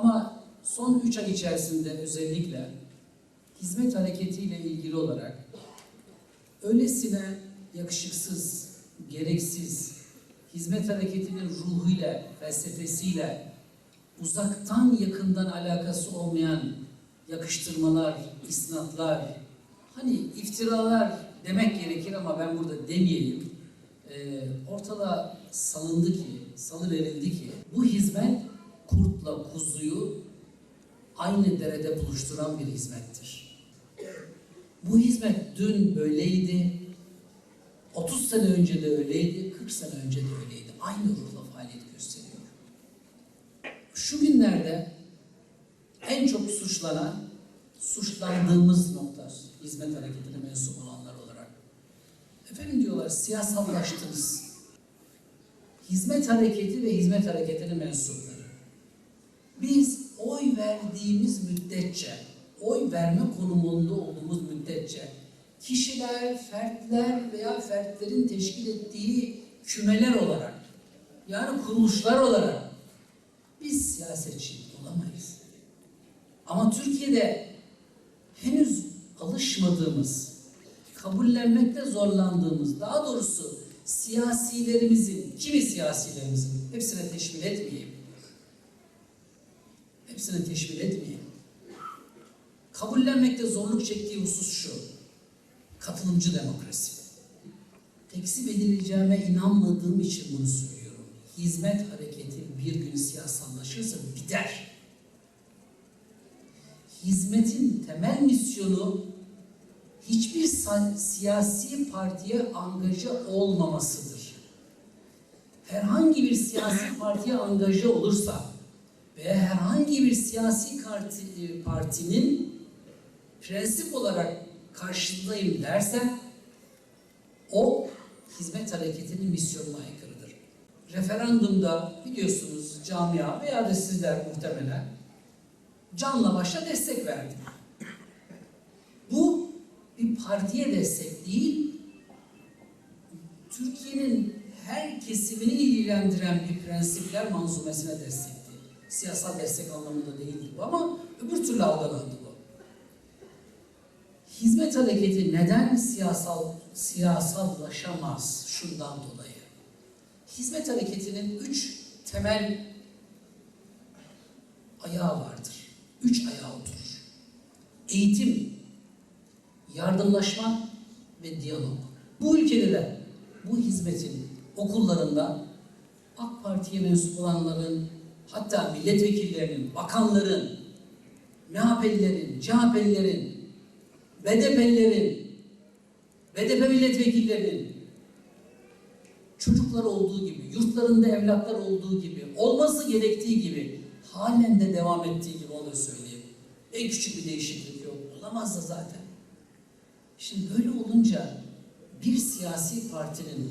Ama son üç ay içerisinde özellikle hizmet hareketiyle ilgili olarak öylesine yakışıksız, gereksiz, hizmet hareketinin ruhuyla, felsefesiyle uzaktan yakından alakası olmayan yakıştırmalar, isnatlar, hani iftiralar demek gerekir ama ben burada demeyeyim. Ee, ortada salındı ki, salı verildi ki bu hizmet kurtla kuzuyu aynı derede buluşturan bir hizmettir. Bu hizmet dün böyleydi, 30 sene önce de öyleydi, 40 sene önce de öyleydi. Aynı ruhla faaliyet gösteriyor. Şu günlerde en çok suçlanan, suçlandığımız nokta hizmet hareketine mensup olanlar olarak. Efendim diyorlar siyasallaştınız. Hizmet hareketi ve hizmet hareketinin mensupları. Verdiğimiz müddetçe, oy verme konumunda olduğumuz müddetçe kişiler, fertler veya fertlerin teşkil ettiği kümeler olarak yani kuruluşlar olarak biz siyasetçi olamayız. Ama Türkiye'de henüz alışmadığımız, kabullenmekte zorlandığımız, daha doğrusu siyasilerimizin, kimi siyasilerimizin, hepsine teşmil etmeyeyim. Hepsine teşmil etmeyeyim. Kabullenmekte zorluk çektiği husus şu. Katılımcı demokrasi. Tekzip edileceğime inanmadığım için bunu söylüyorum. Hizmet hareketi bir gün siyasallaşırsa biter. Hizmetin temel misyonu hiçbir siyasi partiye angaja olmamasıdır. Herhangi bir siyasi partiye angaja olursa veya herhangi bir siyasi parti, e, partinin prensip olarak karşındayım derse o hizmet hareketinin misyonuna aykırıdır. Referandumda biliyorsunuz camia veya da sizler muhtemelen canla başla destek verdi. Bu bir partiye destek değil, Türkiye'nin her kesimini ilgilendiren bir prensipler manzumesine destekti. Siyasal destek anlamında değildi bu ama öbür türlü algılandı bu. Hizmet hareketi neden siyasal siyasallaşamaz şundan dolayı. Hizmet hareketinin üç temel ayağı vardır. Üç ayağı oturur. Eğitim, yardımlaşma ve diyalog. Bu ülkede de bu hizmetin okullarında AK Parti'ye mensup olanların, hatta milletvekillerinin, bakanların, MHP'lilerin, CHP'lilerin, BDP'lilerin, BDP milletvekillerinin çocuklar olduğu gibi, yurtlarında evlatlar olduğu gibi, olması gerektiği gibi, halen de devam ettiği gibi onu söyleyeyim. En küçük bir değişiklik yok. Olamaz da zaten. Şimdi böyle olunca bir siyasi partinin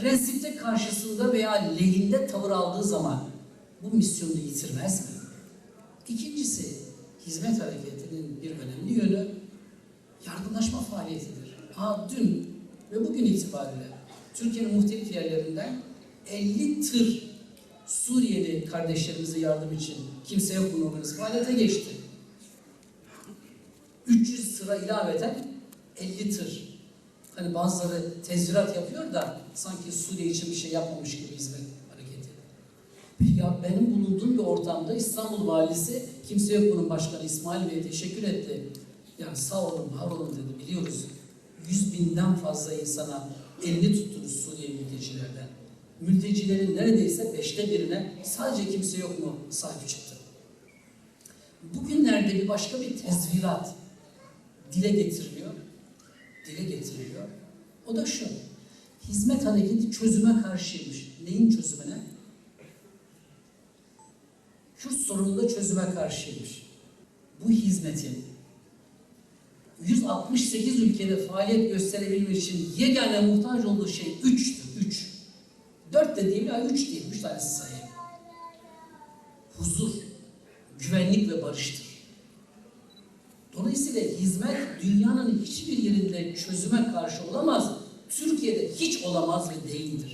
prensipte karşısında veya lehinde tavır aldığı zaman bu misyonunu yitirmez mi? İkincisi, hizmet hareketinin bir önemli yönü yardımlaşma faaliyetidir. Ha dün ve bugün itibariyle Türkiye'nin muhtelif yerlerinden 50 tır Suriyeli kardeşlerimize yardım için kimse yok bunu organize faaliyete geçti. 300 sıra ilaveten 50 tır. Hani bazıları tezvirat yapıyor da sanki Suriye için bir şey yapmamış gibi hizmet hareketi. Ya benim bulunduğum bir ortamda İstanbul Valisi kimse yok bunun başkanı İsmail Bey'e teşekkür etti. Yani sağ olun, var olun dedi biliyoruz. Yüz binden fazla insana elini tuttunuz Suriye mültecilerden. Mültecilerin neredeyse beşte birine sadece kimse yok mu sahip çıktı. Bugünlerde bir başka bir tezvirat dile getiriliyor. Dile getiriliyor. O da şu. Hizmet hareketi çözüme karşıymış. Neyin çözümüne? Kürt sorununda çözüme karşıymış. Bu hizmetin 168 ülkede faaliyet gösterebilmek için yegane muhtaç olduğu şey üçtür. Üç. Dört de değil, ya üç değil. Üç tanesi sayayım. Huzur, güvenlik ve barıştır. Dolayısıyla hizmet dünyanın hiçbir yerinde çözüme karşı olamaz. Türkiye'de hiç olamaz ve değildir.